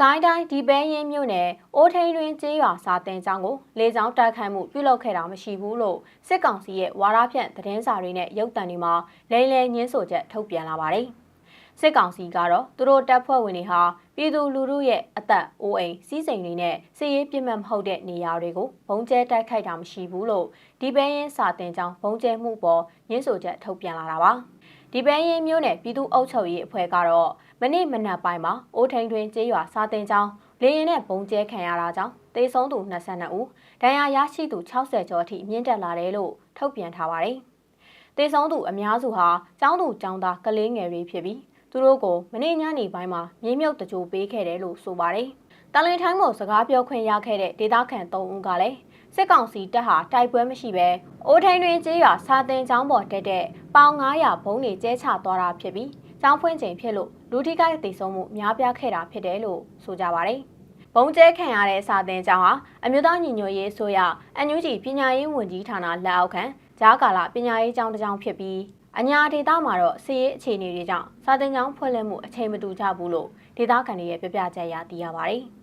ကိုင်းတိုင်းဒီပဲရင်မြို့နယ်အိုးထိန်တွင်ကျေးရွာစာတင်ကျောင်းကိုလေကြောင်းတိုက်ခိုက်မှုပြုလုပ်ခဲ့တာမရှိဘူးလို့စစ်ကောင်စီရဲ့ဝါရဖြန့်သတင်းစာတွေနဲ့ရုပ်သံတွေမှာလိမ့်လဲညင်းဆိုချက်ထုတ်ပြန်လာပါတယ်။စစ်ကောင်စီကတော့သူတို့တပ်ဖွဲ့ဝင်တွေဟာပြည်သူလူထုရဲ့အသက်အိုးအိမ်စီးစိမ်တွေနဲ့စစ်ရေးပြစ်မှတ်မဟုတ်တဲ့နေရာတွေကိုဘုံကျဲတိုက်ခိုက်တာမရှိဘူးလို့ဒီပဲရင်စာတင်ကျောင်းဘုံကျဲမှုပေါ်ညင်းဆိုချက်ထုတ်ပြန်လာတာပါ။ ဒီပဲရင်မြို့နယ်ပြည်သူ့အုပ်ချုပ်ရေးအဖွဲ့ကတော့မနေ့မနက်ပိုင်းမှာအိုးထိန်တွင်ကျေးရွာစာတင်ကျောင်းလေရင်နဲ့ဘုံကျဲခံရတာကြောင့်တေဆုံးသူ22ဦးဒဏ်ရာရရှိသူ60ကျော်အထိမြင့်တက်လာတယ်လို့ထုတ်ပြန်ထားပါတယ်။တေဆုံးသူအများစုဟာကျောင်းသူကျောင်းသားကလေးငယ်တွေဖြစ်ပြီးသူတို့ကိုမနေ့ညနေပိုင်းမှာမြေမြုပ်တကြိုပေးခဲ့တယ်လို့ဆိုပါတယ်။ တလင်ထိုင်းမို့စကားပြောခွင့်ရခဲ့တဲ့ဒေသခံ3ဦးကလည်းစစ်ကောင်စီတပ်ဟာတိုက်ပွဲမရှိဘဲအိုးထိန်တွင်ကျေးရွာစာတင်ကျောင်းပေါ်တက်တဲ့ပေါင်900ဘုံတွေကျဲချသွားတာဖြစ်ပြီးကျောင်းဖွင့်ချိန်ဖြစ်လို့လူထိခိုက်တည်ဆုံးမှုများပြားခဲ့တာဖြစ်တယ်လို့ဆိုကြပါတယ်။ဘုံကျဲခံရတဲ့စာတင်ကျောင်းဟာအမျိုးသားညီညွတ်ရေးဆိုရအန်ယူဂျီပညာရေးဝန်ကြီးဌာနလက်အောက်ခံဂျားကာလာပညာရေးကျောင်းတစ်ကျောင်းဖြစ်ပြီးအညာဒေတာမှာတော့စီရေးအခြေအနေတွေကြောင့်စာတင်ကျောင်းဖွင့်လှစ်မှုအချိန်မတူကြဘူးလို့ဒေတာခံတွေရဲ့ပြပြချက်အရသိရပါတယ်။